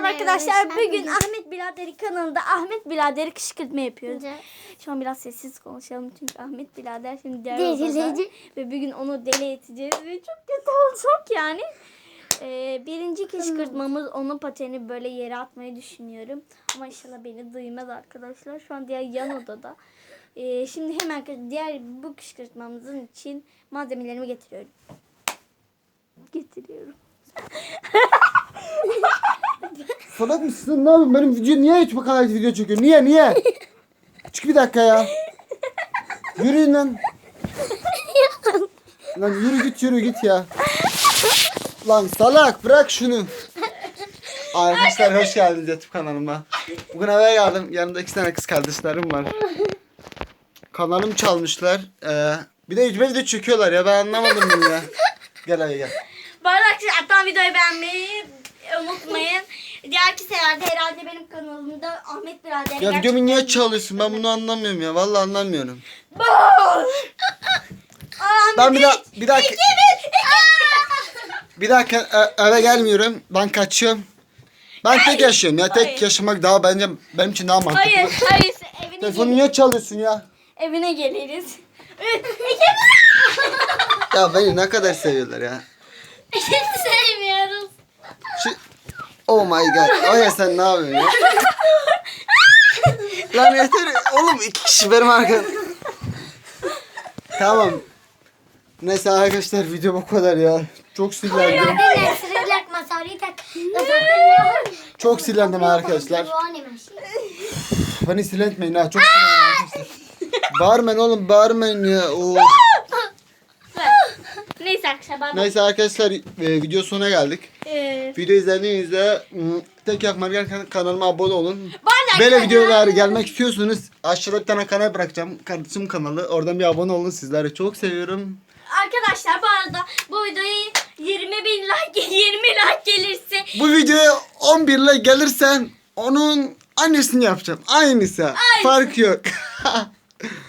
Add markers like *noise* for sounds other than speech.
merhaba arkadaşlar. Bugün Ahmet Bilader'i kanalında Ahmet Bilader'i kışkırtma yapıyoruz. Şu an biraz sessiz konuşalım çünkü Ahmet Bilader şimdi diğer Deli odada ve bugün onu deli edeceğiz ve çok kötü olacak yani. Ee, birinci kışkırtmamız onun pateni böyle yere atmayı düşünüyorum. Ama inşallah beni duymaz arkadaşlar. Şu an diğer yan odada. Ee, şimdi hemen diğer bu kışkırtmamızın için malzemelerimi getiriyorum. Getiriyorum. *laughs* Salak mısın? Ne yapıyorsun? Benim video niye hiç bu kadar video çekiyor? Niye niye? *laughs* Çık bir dakika ya. Yürüyün lan. *laughs* Lan yürü git yürü git ya. Lan salak bırak şunu. Arkadaşlar hoş geldiniz YouTube kanalıma. Bugün eve geldim. Yanımda iki tane kız kardeşlerim var. Kanalımı çalmışlar. Ee, bir de yüzme video çekiyorlar ya ben anlamadım bunu ya. Gel hadi gel. Bu arada arkadaşlar videoyu beğenmeyi unutmayın. *laughs* Diğer kişilerde herhalde benim kanalımda Ahmet Birader. Ya videomu niye çalıyorsun? Ben bunu anlamıyorum ya. Vallahi anlamıyorum. Ben bir daha bir daha *laughs* bir dakika e- eve gelmiyorum. Ben kaçıyorum. Ben tek yaşıyorum ya. Tek Hayır. yaşamak daha bence benim için daha mantıklı. Hayır, hayır. Evine, Telefonu niye çalıyorsun ya? evine geliriz. Ya beni ne kadar seviyorlar ya. *laughs* Şu... Oh my god. O ya sen ne yapıyorsun ya? Lan yeter. Oğlum iki kişi benim arkam. tamam. Neyse arkadaşlar video bu kadar ya. Çok sinirlendim. Çok sinirlendim arkadaşlar. Beni sinirletmeyin ha. Çok sinirlendim arkadaşlar. Bağırmayın oğlum bağırmayın ya. Oo. Neyse arkadaşlar Neyse arkadaşlar e, video sonuna geldik. Ee, Video izlediğinizde tek yakmarken kan- kanalıma abone olun. Bana Böyle videolar gelmek istiyorsunuz. Aşağıda bir tane kanal bırakacağım. Kardeşim kanalı. Oradan bir abone olun. Sizleri çok seviyorum. arkadaşlar bu arada bu videoyu 20 bin like *laughs* 20 like gelirse Bu videoya 11 ile gelirsen onun annesini yapacağım. Aynısı. Fark yok. *laughs*